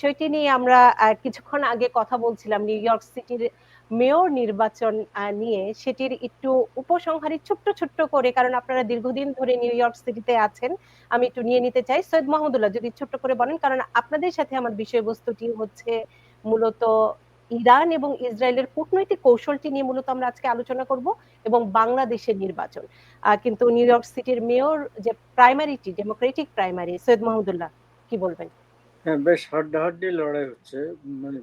বিষয়টি নিয়ে আমরা কিছুক্ষণ আগে কথা বলছিলাম নিউ ইয়র্ক সিটির মেয়র নির্বাচন নিয়ে। সেটির একটু উপসংহারে ছোট্ট ছোট্ট করে, কারণ আপনারা দীর্ঘদিন ধরে নিউ ইয়র্ক সিটিতে আছেন, আমি একটু নিয়ে নিতে চাই। সৈয়দ মাহমুদুল্লাহ, যদি ছোট্ট করে বলেন, কারণ আপনাদের সাথে আমার বিষয়বস্তুটি হচ্ছে মূলত ইরান এবং ইসরায়েলের কূটনৈতিক কৌশলটি নিয়ে মূলত আমরা আজকে আলোচনা করব, এবং বাংলাদেশের নির্বাচন। কিন্তু নিউ ইয়র্ক সিটির মেয়র যে প্রাইমারিটি ডেমোক্রেটিক প্রাইমারি সৈয়দ মাহমুদুল্লাহ, কি বলবেন? হ্যাঁ বেশ হাড্ডাহাড্ডি লড়াই হচ্ছে। মানে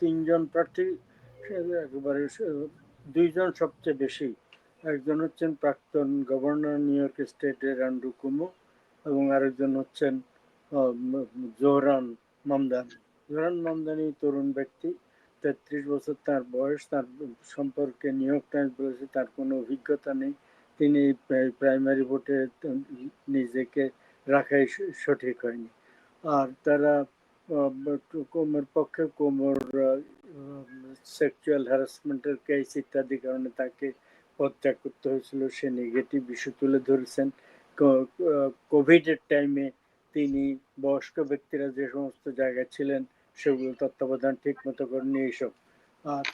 তিনজন প্রার্থী একেবারে দুইজন সবচেয়ে বেশি। একজন হচ্ছেন প্রাক্তন গভর্নর নিউ ইয়র্ক স্টেটের অ্যান্ড্রু কুমো এবং আরেকজন হচ্ছেন জোহরান মামদানি। জোহরান মামদানি তরুণ ব্যক্তি, তেত্রিশ বছর তার বয়স, তার সম্পর্কে নিউ ইয়র্ক টাইমস বলেছে তার কোনো অভিজ্ঞতা নেই। তিনি প্রাইমারি ভোটে নিজেকে রাখাই সঠিক হয়নি। আর তারা কোমর পক্ষে কোমর সেক্সুয়াল হ্যারাসমেন্টের কেস ইত্যাদি কারণে তাকে পদত্যাগ করতে হয়েছিল। সে নেগেটিভ ইস্যু তুলে ধরেছেন। কোভিডের টাইমে তিনি বয়স্ক ব্যক্তিরা যে সমস্ত জায়গায় ছিলেন, সেগুলো তত্ত্বাবধান ঠিক মতো করেনি এইসব। আর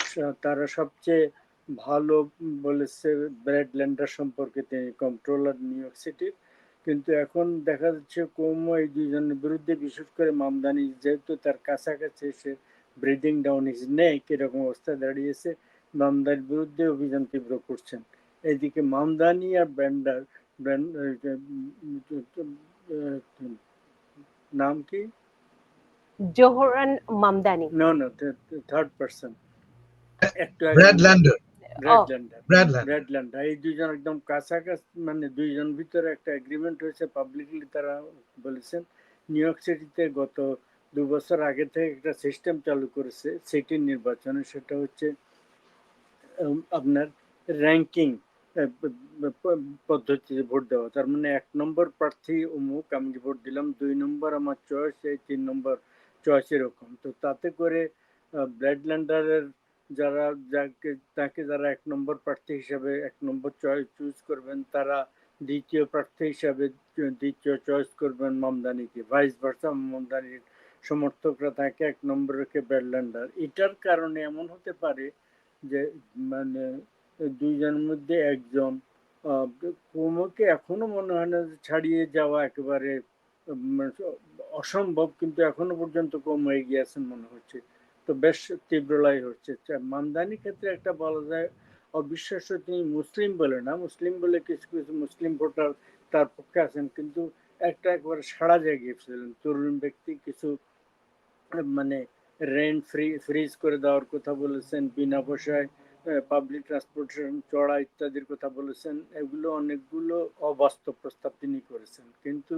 তারা সবচেয়ে ভালো বলেছে ব্র্যাড ল্যান্ডার সম্পর্কে তিনি কন্ট্রোলার নিউ ইয়র্ক সিটির কিন্তু এখন দেখা যাচ্ছে কম এই দুইজনের বিরুদ্ধে বিশেষ করে মামদানি যেহেতু তার কাছাকাছি সে ব্রিদিং ডাউন ইজ নেক এরকম অবস্থা দাঁড়িয়েছে। মামদানির বিরুদ্ধে অভিযান তীব্র করছেন। এদিকে মামদানি আর ব্যান্ডার নাম কি? Zohran Mamdani. No no third person একটু ব্র্যাড ল্যান্ডার এই দুইজন একদম কাছাকাছি মানে দুইজন ভিতরে একটা এগ্রিমেন্ট হয়েছে পাবলিকলি তারা বলেছেন। নিউ ইয়র্ক সিটিতে গত দু বছর আগে থেকে একটা সিস্টেম চালু করেছে সিটির নির্বাচনে। সেটা হচ্ছে আপনার র্যাঙ্কিং পদ্ধতিতে ভোট দেওয়া। তার মানে এক নম্বর প্রার্থী অমুক আমি ভোট দিলাম দুই নম্বর আমার চয়েস এই তিন নম্বর চয়েস এরকম। তো তাতে করে ব্লাড ল্যান্ডারের যারা যাকে, তাকে যারা এক নম্বর প্রার্থী হিসাবে, এক নম্বর চয়েস চুজ করবেন, তারা দ্বিতীয় প্রার্থী হিসাবে, দ্বিতীয় চয়েস করবেন মামদানিকে। ভাইস ভার্সা মামদানির সমর্থকরা তাকে এক নম্বর রেখে ব্যাডল্যান্ডার এটার কারণে এমন হতে পারে যে মানে দুইজনের মধ্যে একজন কুমোকে এখনও মনে হয় না ছাড়িয়ে যাওয়া একেবারে অসম্ভব, কিন্তু এখনও পর্যন্ত কম হয়ে গিয়েছেন মনে হচ্ছে। তো বেশ তীব্রলাই হচ্ছে। মামদানি ক্ষেত্রে একটা বলা যায়, অবিশ্বাস্য তিনি মুসলিম বলে না, মুসলিম বলে কিছু কিছু মুসলিম ভোটার তার পক্ষে আছেন, কিন্তু একটা একবার সাড়া জাগিয়েছিলেন তরুণ ব্যক্তি কিছু মানে রেন্ট ফ্রি, ফ্রিজ করে দেওয়ার কথা বলেছেন, বিনা পয়সায় পাবলিক ট্রান্সপোর্টেশন চড়া ইত্যাদির কথা বলেছেন, এগুলো অনেকগুলো অবাস্তব প্রস্তাব তিনি করেছেন। কিন্তু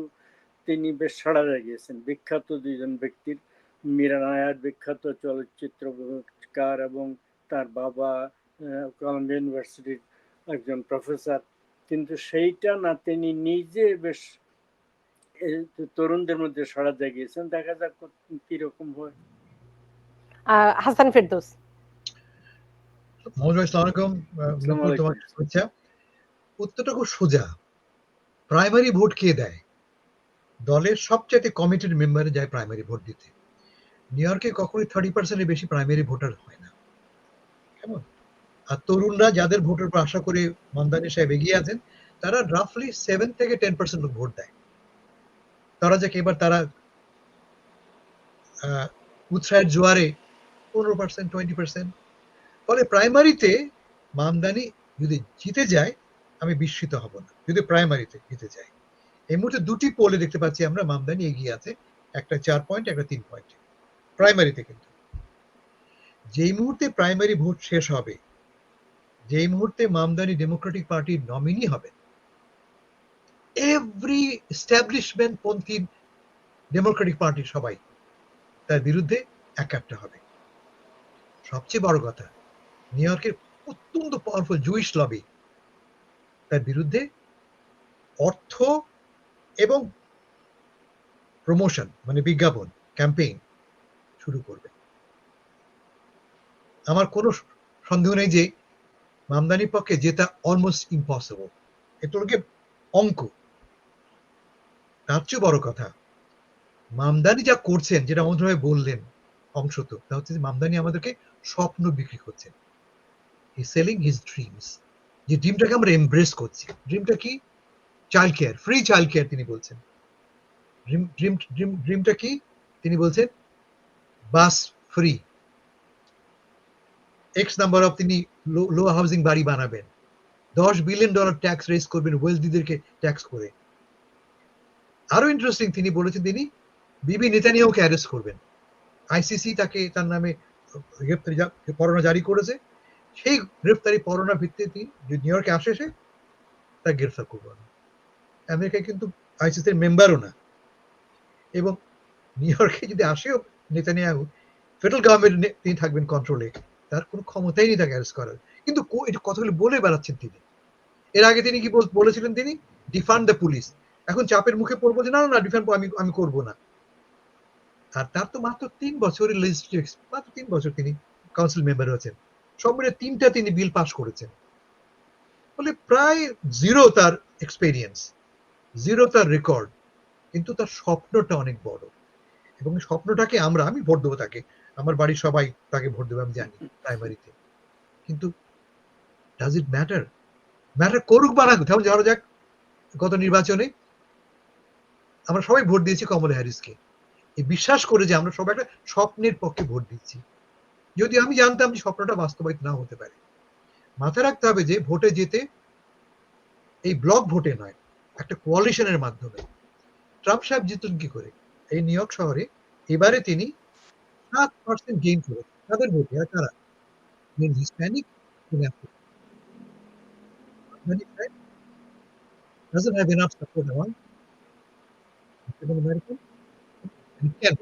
তিনি বেশ সাড়া জাগিয়েছেন। বিখ্যাত দুইজন ব্যক্তির মীরা নায়ার বিখ্যাত চলচ্চিত্রকার এবং তার বাবা কলম্বিয়া ইউনিভার্সিটির একজন প্রফেসর। কিন্তু সেইটা না তিনি নিজে বেশ তরুণদের মধ্যে সাড়া জাগিয়েছেন। দেখা যাক কীরকম হয়। হাসান ফেরদৌস। উত্তরটা খুব সোজা। প্রাইমারি ভোট কে দেয়? দলের সবচেয়ে কমিটেড মেম্বারে যায় প্রাইমারি ভোট দিতে। নিউ ইয়র্কে কখনোই থার্টি পার্সেন্টের বেশি প্রাইমারি ভোটার হয় না। কেমন? আর তরুণরা যাদের ভোটের উপর আশা করে মন্দানি সাহেব এগিয়ে আছেন, তারা রাফলি সেভেন থেকে টেন পার্সেন্ট ভোট দেয়। তারা যাকে এবার তারা উৎসাহের জোয়ারে পনেরো পার্সেন্ট টোয়েন্টি পার্সেন্ট ফলে প্রাইমারিতে মামদানি যদি জিতে যায়, আমি বিস্মিত হব না। যদি প্রাইমারিতে জিতে যায়। এই মুহূর্তে দুটি পোলে দেখতে পাচ্ছি আমরা মামদানি এগিয়ে আছে। একটা চার পয়েন্ট একটা তিন পয়েন্ট প্রাইমারিতে কিন্তু। যেই মুহূর্তে প্রাইমারি ভোট শেষ হবে, যেই মুহূর্তে মামদানি ডেমোক্রেটিক পার্টির নমিনি হবে এভরি এস্টাবলিশমেন্ট পন্থী ডেমোক্রেটিক পার্টি সবাই তার বিরুদ্ধে এক একটা হবে। সবচেয়ে বড় কথা নিউ ইয়র্কের অত্যন্ত পাওয়ারফুল জুইশ লবি তার বিরুদ্ধে অর্থ এবং প্রমোশন মানে বিজ্ঞাপন ক্যাম্পেইন শুরু করবে। আমার কোনো সন্দেহ নেই যে মামদানির পক্ষে যেটা অলমোস্ট ইম্পসিবল এটা অঙ্ক। তার চেয়ে বড় কথা, মামদানি যা করছেন, যেটা ভাই বললেন অংশত তা হচ্ছে যে মামদানি আমাদেরকে স্বপ্ন বিক্রি করছেন। হি সেলিং হিজ ড্রিমস যে ড্রিমটাকে আমরা এমব্রেস করছি। ড্রিমটা কি? Child care free child care তিনি বলছেন। ড্রিম ড্রিম ড্রিমটা কি? তিনি বলছেন bus free X number of তিনি লো হাউজিং বাড়ি বানাবেন। দশ বিলিয়ন ডলার ট্যাক্স রেজ করবেন ওয়েলদিদেরকে ট্যাক্স করে। আরও ইন্টারেস্টিং তিনি বলেছেন তিনি, বিবি নেতানিয়াহুকে অ্যারেস্ট করবেন। আইসিসি তাকে তার নামে গ্রেপ্তারি পরোনা জারি করেছে। সেই গ্রেপ্তারি পরোয়ানা ভিত্তিতে যদি নিউ ইয়র্কে আসে সে, তাকে গ্রেফতার করব। আমেরিকায় কিন্তু আইসিসির মেম্বারও না। এবং নিউ ইয়র্কে যদি আসেও নেতানিয়াহু ফেডারেল গভর্নমেন্ট তিনি থাকবেন কন্ট্রোলে তার কোনো ক্ষমতাই নেই তাকে অ্যারেস্ট করার। কিন্তু এটা কথাগুলো বলে বেড়াচ্ছেন তিনি। এর আগে তিনি কি বলেছিলেন তিনি? ডিফান্ড দ্য পুলিশ এখন চাপের মুখে পড়ব যে না না, ডিফান্ড আমি আমি করব না। আর তার তো মাত্র তিন বছরের লেজিসলেটিভ মাত্র তিন বছর তিনি কাউন্সিল মেম্বার হয়েছেন সব মিলে তিনটা তিনি বিল পাস করেছেন। ফলে প্রায় জিরো তার এক্সপেরিয়েন্স জিরো তার রেকর্ড কিন্তু তার স্বপ্নটা অনেক বড়। এবং স্বপ্নটাকে আমরা, আমি ভোট দেবো তাকে। আমার বাড়ির সবাই তাকে ভোট দেবে, আমি জানি প্রাইমারিতে কিন্তু ডাজ ইট ম্যাটার ম্যাটার করুক বা না। যেমন ধরা যাক গত নির্বাচনে আমরা সবাই ভোট দিয়েছি কমলা হ্যারিসকে। এই বিশ্বাস করে যে আমরা সবাই একটা স্বপ্নের পক্ষে ভোট দিচ্ছি। যদি আমি জানতাম যে স্বপ্নটা বাস্তবায়িত না হতে পারে। মাথায় রাখতে হবে যে ভোটে যেতে এই ব্লক ভোটে নয়, একটা কোয়ালিশনের মাধ্যমে। ট্রাম্প সাহেব জিতলেন কি করে? এই নিউ ইয়র্ক শহরে এবারে তিনি সাত পার্সেন্ট গেইন করে তাদের ভোটে আর হিসপ্যানিক American and can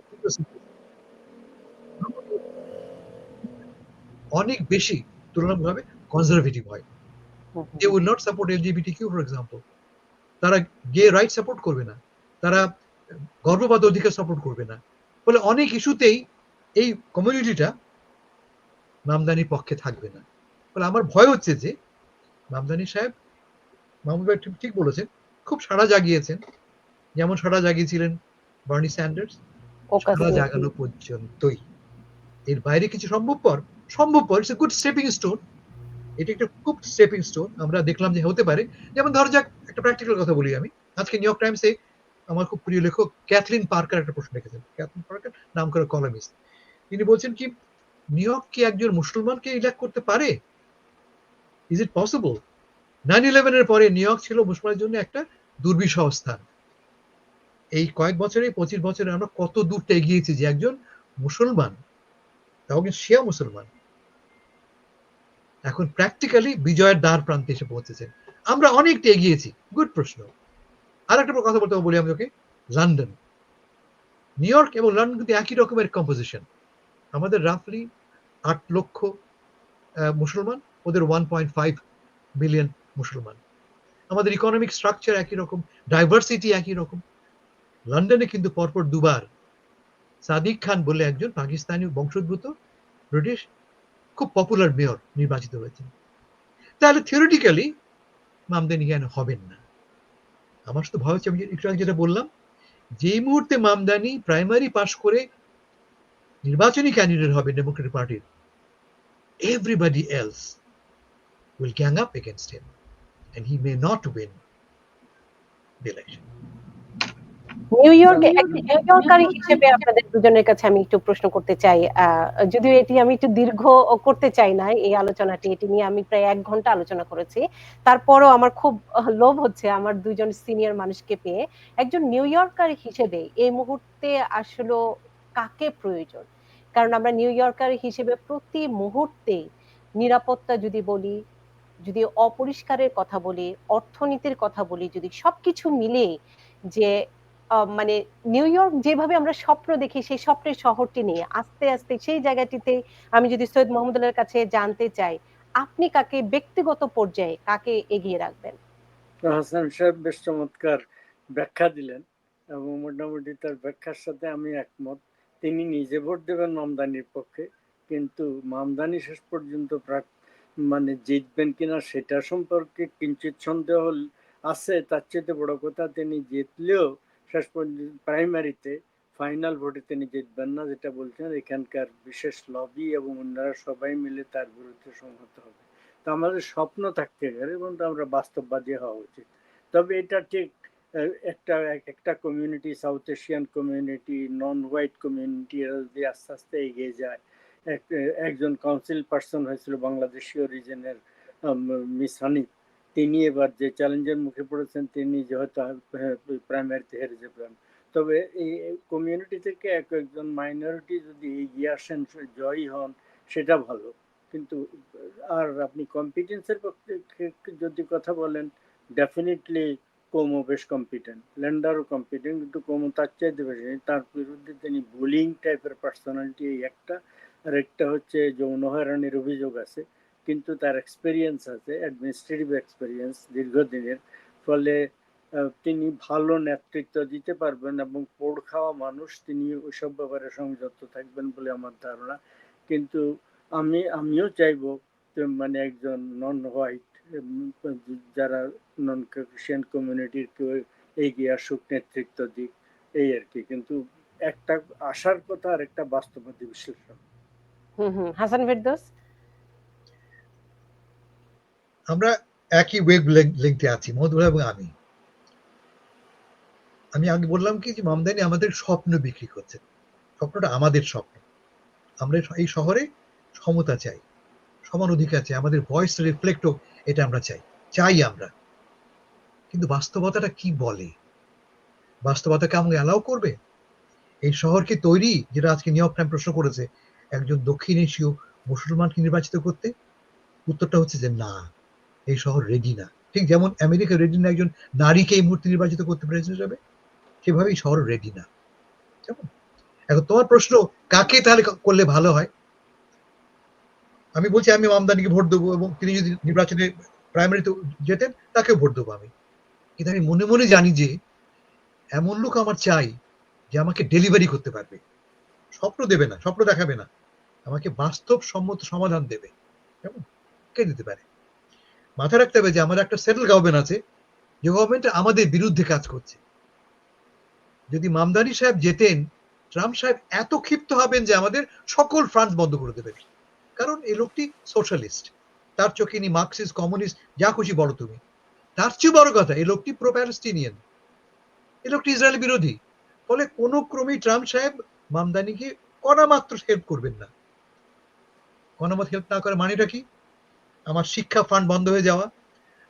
অনেক বেশি তুলনামূলকভাবে কনজারভেটিভ হয়। They will not support LGBT Q for example তারা গে রাইট সাপোর্ট করবে না। তারা গর্ভপাত অধিকার সাপোর্ট করবে না। ফলে অনেক ইস্যুতেই এই কমিউনিটিটা মামদানির পক্ষে থাকবে না। ফলে আমার ভয় হচ্ছে যে মামদানি সাহেব মাহমুদ ভাই ঠিক- বলেছেন খুব সাড়া জাগিয়েছেন। যেমন সাড়া জাগিয়েছিলেন বার্নি স্যান্ডার্স সাড়া জাগানো পর্যন্তই। এর বাইরে কিছু সম্ভবপর সম্ভবপর ইটস গুড স্টেপিং স্টোন এটা একটা খুব স্টেপিং স্টোন আমরা দেখলাম যে হতে পারে। যেমন ধরো যাক একটা প্র্যাকটিক্যাল কথা বলি আমি। আজকে নিউ ইয়র্ক টাইমসে আমার খুব প্রিয় লেখক ক্যাথলিন পার্কার একটা প্রশ্ন লিখেছেন ক্যাথলিন পার্কার, নাম করা কলামিস্ট। তিনি বলছেন কি, নিউ ইয়র্ক কি একজন মুসলমানকে ইলেক্ট করতে পারে? ইজ ইট পসিবল নাইন ইলেভেনের পরে নিউ ইয়র্ক ছিল মুসলমানের জন্য একটা দুর্বিষহ স্থান। এই কয়েক বছরে, পঁচিশ বছরে আমরা কত দূরটা এগিয়েছি যে একজন মুসলমান, তাও কিন্তু শিয়া মুসলমান। এখন প্র্যাকটিক্যালি বিজয়ের দ্বার প্রান্তে এসে পৌঁছেছেন। আমরা অনেকটা এগিয়েছি। গুড প্রশ্ন। আর একটা কথা বলতে বলি আমি ওকে লন্ডন নিউ ইয়র্ক এবং লন্ডন কিন্তু একই রকমের কম্পোজিশন আমাদের রাফলি আট লক্ষ মুসলমান, ওদের ওয়ান পয়েন্ট ফাইভ মিলিয়ন মুসলমান। আমাদের ইকোনমিক স্ট্রাকচার একই রকম ডাইভার্সিটি একই রকম। লন্ডনে কিন্তু পরপর দুবার সাদিক খান বলে একজন পাকিস্তানি বংশোদ্ভূত ব্রিটিশ খুব পপুলার মেয়র নির্বাচিত হয়েছেন। তাহলে থিওরিটিক্যালি মামদানি জ্ঞান হবেন না। আমার শুধু ভয় হচ্ছে, আমি একটু যেটা বললাম, যেই মুহূর্তে মামদানি প্রাইমারি পাশ করে নির্বাচনী ক্যান্ডিডেট হবে ডেমোক্রেটিক পার্টির everybody else will gang up against him and he may not win the election. New ইয়র্কে নিউ ইয়র্কার হিসেবে আপনাদের দুজনের কাছে আমি একটু প্রশ্ন করতে চাই যদিও এটি আমি একটু দীর্ঘ করতে চাই না এই আলোচনাটি এটি নিয়ে আমি প্রায় এক ঘণ্টা আলোচনা করেছি। তারপরও আমার খুব লোভ হচ্ছে আমার দুজন সিনিয়র মানুষকে পেয়ে। একজন নিউ ইয়র্কার হিসেবে এই মুহূর্তে আসলে কাকে প্রয়োজন? কারণ আমরা নিউ ইয়র্কার হিসেবে প্রতি মুহূর্তে নিরাপত্তা যদি বলি যদি অপরিষ্কারের কথা বলি অর্থনীতির কথা বলি যদি সবকিছু মিলে যে মানে নিউ ইয়র্ক যেভাবে আমরা স্বপ্ন দেখি, সেই স্বপ্নের শহরটি নিয়ে, আস্তে আস্তে সেই জায়গাটিতে আমি যদি সৈয়দ মোহাম্মদুল্লাহর কাছে জানতে চাই, আপনি কাকে ব্যক্তিগত পর্যায়ে কাকে এগিয়ে রাখবেন? হাসান সাহেব বেশ চমৎকার ব্যাখ্যা দিলেন এবং মোটামুটি তার ব্যাখ্যার সাথে আমি একমত। তিনি নিজে ভোট দেবেন মামদানির পক্ষে, কিন্তু মামদানি শেষ পর্যন্ত মানে জিতবেন কিনা সেটা সম্পর্কে কিঞ্চিত সন্দেহ আছে। তার চেয়ে বড় কথা তিনি জিতলেও শেষ পর্যন্ত প্রাইমারিতে ফাইনাল ভোটে তিনি জিতবেন না, যেটা বলছেন এখানকার বিশেষ লবি এবং অন্যরা সবাই মিলে তার বিরুদ্ধে সংহত হবে। তো আমাদের স্বপ্ন থাকতে গেলে এবং তো আমরা বাস্তববাদী হওয়া উচিত। তবে এটা ঠিক একটা একটা community South Asian community non white community এরা যদি আস্তে আস্তে এগিয়ে যায়, এক- একজন কাউন্সিল পার্সন হয়েছিল বাংলাদেশীয় অরিজিনের মিস হানি তিনি এবার যে চ্যালেঞ্জের মুখে পড়েছেন, তিনি যেহেতু প্রাইমারিতে হেরে যাবেন তবে এই কমিউনিটি থেকে এক একজন মাইনরিটি যদি এগিয়ে আসেন, জয়ী হন, সেটা ভালো। কিন্তু আর আপনি কম্পিটেন্সের পক্ষে যদি কথা বলেন ডেফিনেটলি কোমো বেশ কম্পিটেন্ট ল্যান্ডারও কম্পিটেন্ট কিন্তু কোমো তার চাইতে বেশি তার বিরুদ্ধে তিনি বুলিং টাইপের পার্সোনালিটি এই একটা। আর একটা হচ্ছে যৌন হয়রানির অভিযোগ আছে। কিন্তু তার এক্সপিরিয়েন্স আছে অ্যাডমিনিস্ট্রেটিভ এক্সপিরিয়েন্স দীর্ঘদিনের। ফলে তিনি ভালো নেতৃত্ব দিতে পারবেন এবং পোড় খাওয়া মানুষ, তিনি ওইসব ব্যাপারে সংযত থাকবেন বলে আমার ধারণা। কিন্তু আমি, আমিও চাইব মানে একজন নন হোয়াইট যারা নন ক্রিশ্চিয়ান কমিউনিটির কেউ এগিয়ে আসুক, নেতৃত্ব দিক, এই আর কি। কিন্তু একটা আশার কথা আর একটা বাস্তববাদী বিশ্লেষণ। হুম হুম। হাসান ফেরদৌস? আমরা একই ওয়েব লিঙ্কতে আছি মধুরা এবং আমি। আমি আগে বললাম কি, যে মামদানি আমাদের স্বপ্ন বিক্রি করছে। স্বপ্নটা আমাদের স্বপ্ন। আমরা এই শহরে সমতা চাই, সমান অধিকার চাই, আমাদের ভয়েস রিফ্লেক্ট হোক, এটা আমরা চাই চাই আমরা। কিন্তু বাস্তবতাটা কি বলে? বাস্তবতাকে আমাকে অ্যালাউ করবে? এই শহর কি তৈরি, যেটা আজকে নিউ টাইম প্রশ্ন করেছে, একজন দক্ষিণ এশীয় মুসলমানকে নির্বাচিত করতে? উত্তরটা হচ্ছে যে না। এই শহর রেডি না ঠিক যেমন আমেরিকা রেডি না একজন নারীকে এই মুহূর্তে নির্বাচিত করতে প্রেসিডেন্ট হিসাবে, সেভাবেই শহর রেডি না এখন তোমার প্রশ্ন, কাকে তাহলে করলে ভালো হয়? আমি বলছি, আমি আমদানিকে ভোট দেবো এবং তিনি যদি নির্বাচনে প্রাইমারিতে যেতেন তাকে ভোট দেবো আমি। কিন্তু আমি মনে মনে জানি যে, এমন লোক আমার চাই যে আমাকে ডেলিভারি করতে পারবে। স্বপ্ন দেবে না, স্বপ্ন দেখাবে না। আমাকে বাস্তব সম্মত সমাধান দেবে। কেমন? কে দিতে পারে? মাথায় রাখতে হবে যে আমার একটা সেটেল গভর্নমেন্ট আছে, যে গভর্নমেন্ট আমাদের বিরুদ্ধে কাজ করছে। যদি মামদানি সাহেব যেতেন, ট্রাম্প সাহেব এত ক্ষিপ্ত হবেন যে আমাদের সকল ফ্রান্স বন্ধ করে দেবেন। কারণ এই লোকটি সোশ্যালিস্ট তার চোখে ইনি মার্কসিস্ট কমিউনিস্ট যা খুশি বলো তুমি। তার চেয়ে বড় কথা, এই লোকটি প্রো প্যালেস্টিনিয়ান এই লোকটি ইসরায়েল বিরোধী। ফলে কোনো ক্রমেই ট্রাম্প সাহেব মামদানিকে কণা মাত্র হেল্প করবেন না। কণামত হেল্প না করে মানেটা কি? আমার শিক্ষা ফান্ড বন্ধ হয়ে যাওয়া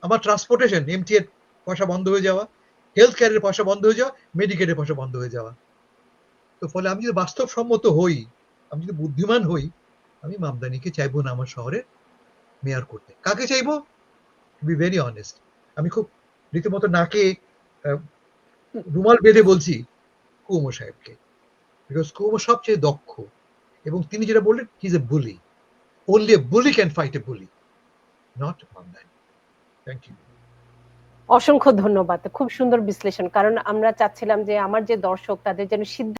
আমার ট্রান্সপোর্টেশন এমটি এর পয়সা বন্ধ হয়ে যাওয়া হেলথ কেয়ারের পয়সা বন্ধ হয়ে যাওয়া মেডিকেলের পয়সা বন্ধ হয়ে যাওয়া। তো ফলে আমি যদি বাস্তবসম্মত হই আমি যদি বুদ্ধিমান হই আমি মামদানিকে চাইব না আমার শহরে মেয়র করতে। কাকে চাইব? বি ভেরি অনেস্ট আমি খুব রীতিমতো নাকে রুমাল বেঁধে বলছি কুমো সাহেবকে। বিকজ কুমো সবচেয়ে দক্ষ এবং তিনি যেটা বললেন he's a bully only a bully can fight a bully, not online. Thank you. অসংখ্য ধন্যবাদ খুব সুন্দর বিশ্লেষণ কারণ আমরা চাচ্ছিলাম যে আমার যে দর্শক, তাদের যেন সিদ্ধ